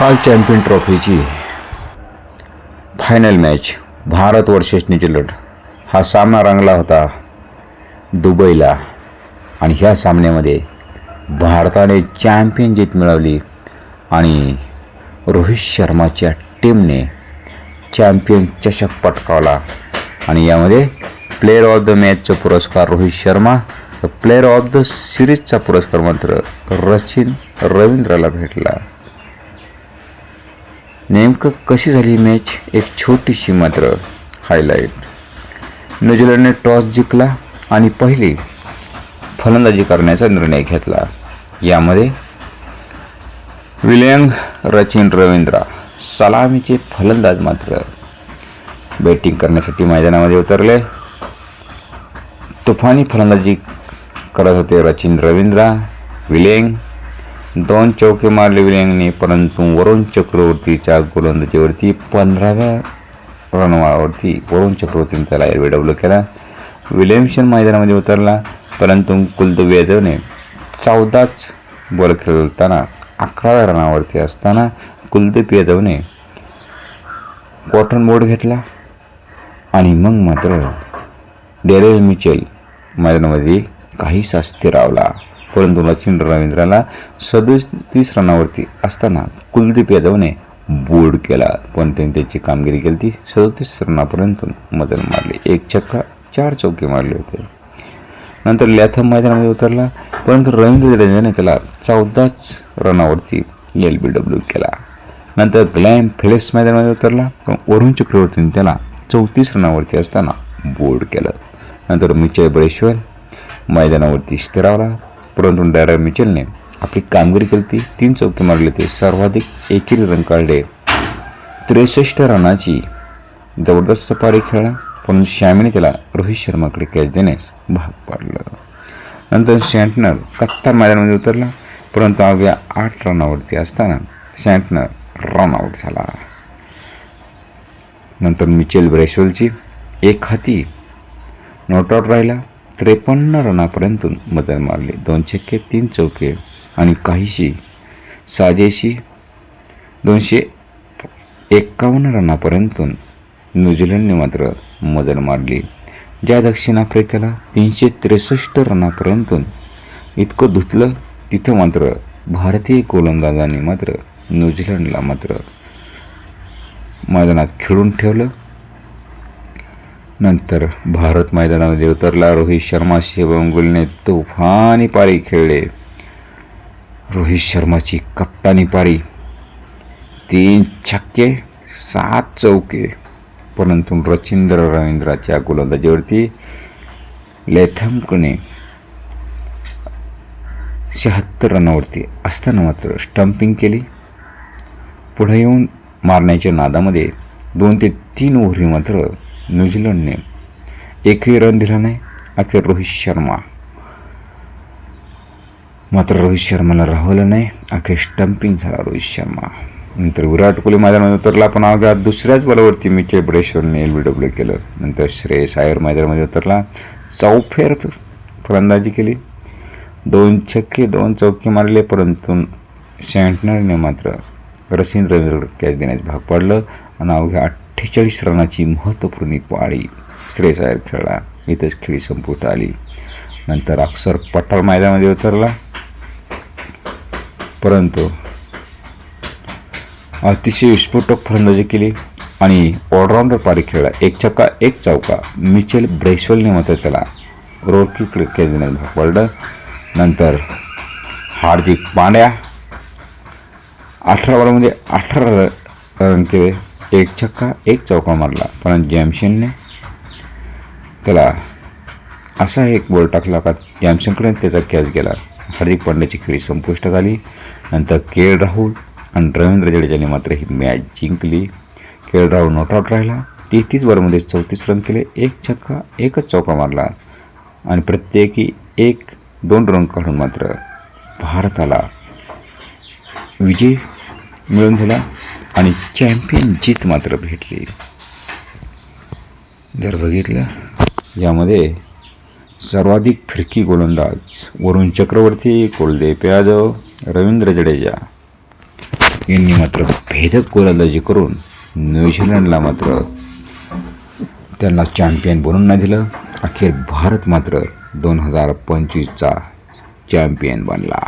काल champion ट्रॉफीची final match Bharat versus New Zealand. हा सामना रंगला होता दुबईला आणि ह्या सामन्यामध्ये भारताने चॅम्पियन जीत मिळवली आणि रोहित शर्माच्या टीमने चॅम्पियन चषक पटकावला. आणि यामध्ये प्लेअर ऑफ द मॅचचा पुरस्कार रोहित शर्मा तर प्लेअर ऑफ द सिरीजचा पुरस्कार मात्र रचिन रवींद्रला भेटला. नेमकं कशी झाली मॅच एक छोटीशी मात्र हायलाईट न्यूझीलंडने टॉस जिंकला आणि पहिली फलंदाजी करण्याचा निर्णय घेतला. यामध्ये विलियंग रचिन रवींद्र सलामीचे फलंदाज मात्र. बॅटिंग करण्यासाठी मैदानामध्ये उतरले. तुफानी फलंदाजी करत होते रचिन रवींद्र विलेंग दोन चौके मारले विलिंगने परंतु वरुण चक्रवर्तीच्या गोलंदाजीवरती पंधराव्या रनवावरती वरुण चक्रवर्तीने त्याला एलबीडब्ल्यू केला. विलियमसन मैदानामध्ये उतरला परंतु कुलदीप यादवने चौदाच बॉल खेळताना अकराव्या रनावरती असताना कुलदीप यादवने कॉटन बोर्ड घेतला आणि मग मात्र डेरेल मिचेल मैदानामध्ये काहीसा स्थिरावला परंतु रचिन रवींद्रला सदतीस रनावरती असताना कुलदीप यादवने बोर्ड केला. पण त्यांनी त्याची कामगिरी केली ती सदतीस रनापर्यंत मदत मारली. एक छक्का चार चौके मारले होते. नंतर लॅथम मैदानामध्ये उतरला. परंतु रवींद्र जडेजाने त्याला चौदाच रनावरती एल बी डब्ल्यू केला. नंतर ग्लॅम फिलिप्स मैदानामध्ये उतरला. पण वरुण चक्रवर्तीने त्याला चौतीस रनावरती असताना बोर्ड केलं. नंतर मिचय बळेश्वर मैदानावरती स्थिरावला. परंतु डॅरर मिचेलने आपली कामगिरी केली ती तीन चौके मारले ते सर्वाधिक एकेरी रन काढले. त्रेसष्ट रनाची जबरदस्त पारी खेळला पण श्यामीने त्याला रोहित शर्माकडे कॅच देण्यास भाग पाडलं. नंतर शँटनर कत्ता मैदानामध्ये उतरला परंतु अवघ्या आठ रनावरती असताना शँटनर रन आऊट झाला. नंतर मिचेल ब्रेशवलची एक हाती नॉट आऊट राहिला. त्रेपन्न रनापर्यंत मदत मारली. दोन छक्के तीन चौके आणि काहीशी साजेशी दोनशे एक्कावन्न रनापर्यंत न्यूझीलंडने मात्र मजल मारली. ज्या दक्षिण आफ्रिकेला तीनशे त्रेसष्ट रनापर्यंत इतकं धुतलं तिथं मात्र भारतीय गोलंदाजांनी मात्र न्यूझीलंडला मात्र मैदानात खेळून ठेवलं. नंतर भारत मैदानामध्ये उतरला रोहित शर्मा शिवम गुलने तुफानी पारी खेळले. रोहित शर्माची कप्तानी पारी. तीन छक्के सात चौके. परंतु रचिंद्र रवींद्राच्या गोलंदाजीवरती लेथमकने शहात्तर रनावरती असताना मात्र स्टम्पिंग केली. पुढे येऊन मारण्याच्या नादामध्ये दोन ते तीन ओव्हरी मात्र न्यूझीलंडने एकही रन दिला नाही अखेर रोहित शर्मा मात्र रोहित शर्माला राहवलं नाही अखेर स्टंपिंग झाला रोहित शर्मा नंतर विराट कोहली मैदानामध्ये उतरला पण अवघ्या दुसऱ्याच बॉलवरती मिचेल चेबडेश्वरने एल बी डब्ल्यू केलं नंतर श्रेयस आयर मैदानामध्ये उतरला चौफेर फलंदाजी केली दोन छक्के दोन चौके मारले परंतु शँटनरने मात्र रसिन रवींद्र कॅच देण्यास भाग पाडलं आणि अवघ्या अठ्ठेचाळीस रनाची महत्त्वपूर्ण पाळी श्रेयस आयर खेळला. इथंच खेळी संपुष्ट आली. नंतर अक्षर पठार मैदानामध्ये उतरला. परंतु अतिशय विस्फोटक फलंदाजी केली आणि ऑलराऊंडर पारी खेळला. एक चक्का एक चौका. मिचेल ब्रेशवलने मात्र त्याला रोरकी कॅच भाग पडलं. नंतर हार्दिक पांड्या अठरा बॉलमध्ये अठरा रन केले. एक छक्का एक चौका मारला. पण जॅमशनने त्याला असा एक बॉल टाकला का जॅमसनकडे त्याचा कॅच गेला. हार्दिक पांड्याची खेळी संपुष्टात आली. नंतर के. एल राहुल आणि रवींद्र जडेजाने मात्र ही मॅच जिंकली. K. L Rahul not out राहिला. तेहतीस बॉलमध्ये चौतीस रन केले. एक छक्का एकच चौका मारला. आणि प्रत्येकी एक दोन रन काढून मात्र भारताला विजय मिळून दिला. आणि चॅम्पियन जीत मात्र भेटली. जर बघितलं यामध्ये सर्वाधिक फिरकी गोलंदाज वरुण चक्रवर्ती कुलदेव यादव रवींद्र जडेजा यांनी मात्र भेदक गोलंदाजी करून न्यूझीलंडला मात्र त्यांना चॅम्पियन बनवून नाही दिलं. अखेर भारत मात्र दोन हजार पंचवीसचा चॅम्पियन बनला.